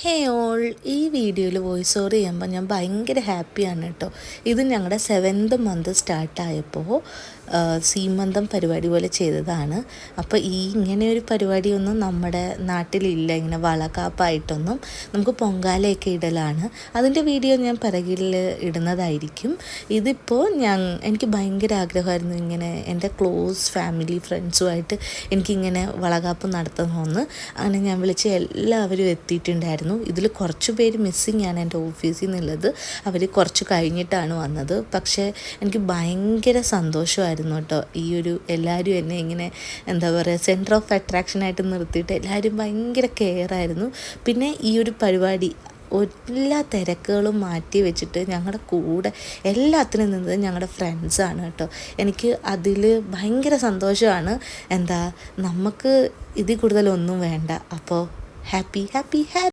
ഹേ all ഈ വീഡിയോയിൽ voice over ചെയ്യുമ്പോൾ ഞാൻ ഭയങ്കര ഹാപ്പിയാണ് കേട്ടോ. ഇത് ഞങ്ങളുടെ സെവൻത് മന്ത് സ്റ്റാർട്ടായപ്പോൾ സീമന്തം പരിപാടി പോലെ ചെയ്തതാണ്. അപ്പോൾ ഈ ഇങ്ങനെ ഒരു പരിപാടിയൊന്നും നമ്മുടെ നാട്ടിലില്ല. ഇങ്ങനെ വളകാപ്പായിട്ടൊന്നും നമുക്ക് പൊങ്കാലയൊക്കെ ഇടലാണ്. അതിന്റെ വീഡിയോ ഞാൻ പിറകിൽ ഇടുന്നതായിരിക്കും. ഇതിപ്പോൾ ഞാൻ എനിക്ക് ഭയങ്കര ആഗ്രഹമായിരുന്നു ഇങ്ങനെ എന്റെ ക്ലോസ് ഫാമിലി ഫ്രണ്ട്സുമായിട്ട് എനിക്കിങ്ങനെ വളകാപ്പ് നടത്തണമെന്ന് അങ്ങനെ ഞാൻ വിളിച്ച് എല്ലാവരും എത്തിയിട്ടുണ്ടായിരുന്നു. ഇതിൽ കുറച്ച് പേര് മിസ്സിങ് ആണ് എന്റെ ഓഫീസിൽ നിന്നുള്ളത്. അവർ കുറച്ച് കഴിഞ്ഞിട്ടാണ് വന്നത്. പക്ഷേ എനിക്ക് ഭയങ്കര സന്തോഷമായിരുന്നു കേട്ടോ. ഈ ഒരു എല്ലാവരും എന്നെ ഇങ്ങനെ എന്താ പറയുക സെന്റർ ഓഫ് അട്രാക്ഷനായിട്ട് നിർത്തിയിട്ട് എല്ലാവരും ഭയങ്കര കെയർ ആയിരുന്നു. പിന്നെ ഈ ഒരു പരിപാടി എല്ലാ തിരക്കുകളും മാറ്റി വെച്ചിട്ട് ഞങ്ങളുടെ കൂടെ എല്ലാത്തിനും നിന്നത് ഞങ്ങളുടെ ഫ്രണ്ട്സാണ് കേട്ടോ. എനിക്ക് അതിൽ ഭയങ്കര സന്തോഷമാണ്. എന്താ നമുക്ക് ഇതിൽ കൂടുതലൊന്നും വേണ്ട. അപ്പോൾ ഹാപ്പി ഹാപ്പി ഹാപ്പി